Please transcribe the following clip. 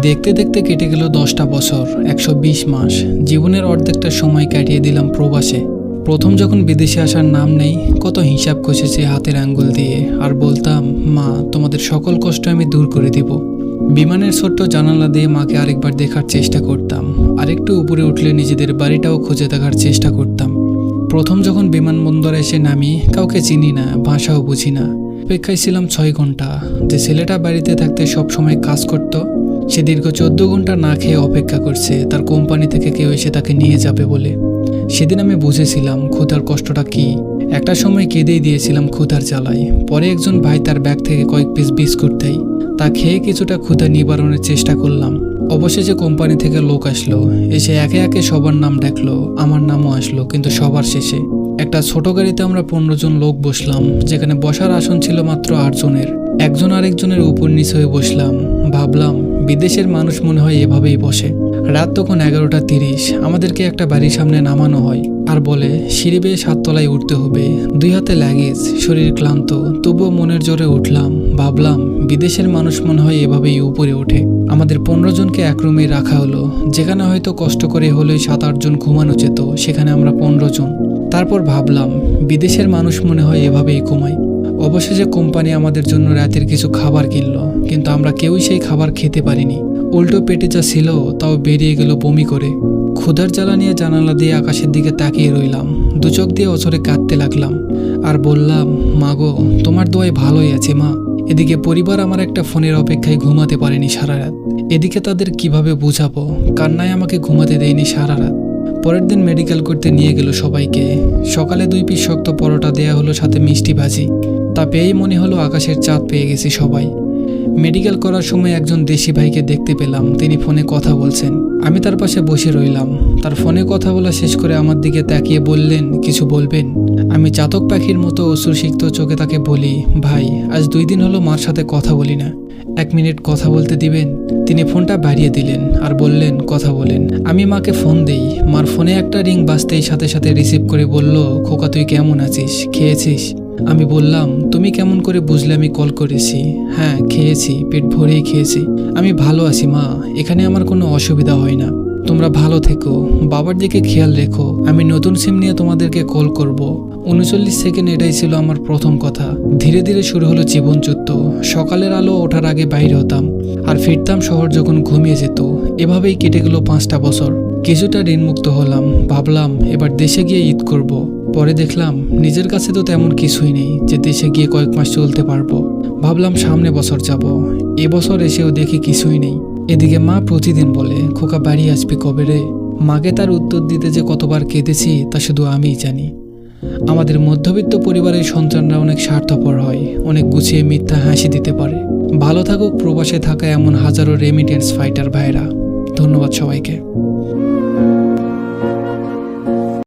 দেখতে দেখতে কেটে গেল দশটা বছর, একশো বিশ মাস। জীবনের অর্ধেকটা সময় কাটিয়ে দিলাম প্রবাসে। প্রথম যখন বিদেশে আসার নাম নেই, কত হিসাব কষেছে হাতের আঙ্গুল দিয়ে। আর বলতাম, মা, তোমাদের সকল কষ্ট আমি দূর করে দিব। বিমানের ছোট্ট জানালা দিয়ে মাকে আরেকবার দেখার চেষ্টা করতাম। আরেকটু উপরে উঠলে নিজেদের বাড়িটাও খুঁজে দেখার চেষ্টা করতাম। প্রথম যখন বিমানবন্দরে এসে নামি, কাউকে চিনি না, ভাষাও বুঝি না। অপেক্ষায় ছিলাম ছয় ঘণ্টা। যে ছেলেটা বাড়িতে থাকতে সব সময় কাজ করত সে দীর্ঘ চোদ্দ ঘণ্টা না খেয়ে অপেক্ষা করছে, তার কোম্পানি থেকে কেউ এসে তাকে নিয়ে যাবে বলে। সেদিন আমি বুঝেছিলাম ক্ষুধার কষ্টটা কি। একটা সময় কেঁদেই দিয়েছিলাম ক্ষুধার জ্বালায়। পরে একজন ভাই তার ব্যাগ থেকে কয়েক পিস বিস্কুট দেয়। তা খেয়ে কিছুটা ক্ষুধা নিবারণের চেষ্টা করলাম। অবশেষে কোম্পানি থেকে লোক আসলো। এসে একে একে সবার নাম ডাকলো। আমার নামও আসলো, কিন্তু সবার শেষে। একটা ছোট গাড়িতে আমরা পনেরো জন লোক বসলাম, যেখানে বসার আসন ছিল মাত্র আটজনের। একজন আরেকজনের উপর নিচ হয়ে বসলাম, ভাবলাম, বিদেশের মানুষ মনে হয় এভাবেই বসে। রাত তখন এগারোটা তিরিশ, আমাদেরকে একটা বাড়ির সামনে নামানো হয়। আর বলে, সিঁড়ি বেয়ে সাততলায় উঠতে হবে। দুই হাতে লাগেজ, শরীর ক্লান্ত, তবুও মনের জোরে উঠলাম, ভাবলাম, বিদেশের মানুষ মনে হয় এভাবেই উপরে ওঠে। আমাদের পনেরো জনকে এক রুমে রাখা হলো। যেখানে হয়তো কষ্ট করে হলেও সাত আটজন ঘুমানো যেত, সেখানে আমরা পনেরো জন। তারপর ভাবলাম, বিদেশের মানুষ মনে হয় এভাবেই ঘুমায়। অবশেষে কোম্পানি আমাদের জন্য রাতের কিছু খাবার কিনলো, কিন্তু আমরা কেউই সেই খাবার খেতে পারিনি। উল্টো পেটে যা ছিল, তাও বেরিয়ে গেল বমি করে। ক্ষুধার জ্বালা নিয়ে জানালা দিয়ে আকাশের দিকে তাকিয়ে রইলাম। দু চোখ দিয়ে অচরে কাঁদতে লাগলাম। আর বললাম, মা গো, তোমার দোয়ায় ভালোই আছে, মা। এদিকে পরিবার আমার একটা ফোনের অপেক্ষায় ঘুমাতে পারেনি সারা রাত। এদিকে তাদের কীভাবে বুঝাবো? কান্নায় আমাকে ঘুমাতে দেয়নি সারা রাত। পরের দিন মেডিকেল করতে নিয়ে গেল সবাইকে। সকালে দুই পিস শক্ত পরোটা দেয়া হলো, সাথে মিষ্টি ভাজি। তা পেয়েই মনে হলো আকাশের চাঁদ পেয়ে গেছি সবাই। মেডিকেল করার সময় একজন দেশি ভাইকে দেখতে পেলাম। তিনি ফোনে কথা বলছেন। আমি তার পাশে বসে রইলাম। তার ফোনে কথা বলা শেষ করে আমার দিকে তাকিয়ে বললেন, কিছু বলবেন? আমি চাতক পাখির মতো অশ্রুসিক্ত চোখে তাকে বলি, ভাই, আজ দুই দিন হলো মার সাথে কথা বলি না। এক মিনিট কথা বলতে দিবেন? তিনি ফোনটা বাড়িয়ে দিলেন আর বললেন, কথা বলেন। আমি মাকে ফোন দেই। মার ফোনে একটা রিং বাজতেই সাথে সাথে রিসিভ করে বলল, খোকা, তুই কেমন আছিস? খেয়েছিস? আমি বললাম, তুমি কেমন করে বুঝলে আমি কল করেছি? হ্যাঁ খেয়েছি, পেট ভরেই খেয়েছি। আমি ভালো আছি, মা। এখানে আমার কোনো অসুবিধা হয় না। তোমরা ভালো থেকো। বাবার দিকে খেয়াল রেখো। আমি নতুন সিম নিয়ে তোমাদেরকে কল করব। উনচল্লিশ সেকেন্ড এটাই ছিল আমার প্রথম কথা। ধীরে ধীরে শুরু হলো জীবনযুদ্ধ। সকালের আলো ওঠার আগে বাইরে হতাম, আর ফিরতাম শহর যখন ঘুমিয়ে যেত। এভাবেই কেটে গেল পাঁচটা বছর। কিছুটা ঋণমুক্ত হলাম, ভাবলাম এবার দেশে গিয়ে ঈদ করব। পরে দেখলাম, নিজের কাছে তো তেমন কিছুই নেই যে দেশে গিয়ে কয়েক মাস চলতে পারব। ভাবলাম সামনে বছর যাব। এবছর এসেও দেখি কিছুই নেই। এদিকে মা প্রতিদিন বলে, খোকা বাড়ি আসবি কবে রে? মাকে তার উত্তর দিতে যে কতবার কেঁদেছি, তা শুধু আমিই জানি। আমাদের মধ্যবিত্ত পরিবারের সন্তানরা অনেক স্বার্থপর হয়, অনেক গুছিয়ে মিথ্যা হাসি দিতে পারে। ভালো থাকুক প্রবাসে থাকা এমন হাজারো রেমিটেন্স ফাইটার ভাইরা। ধন্যবাদ সবাইকে।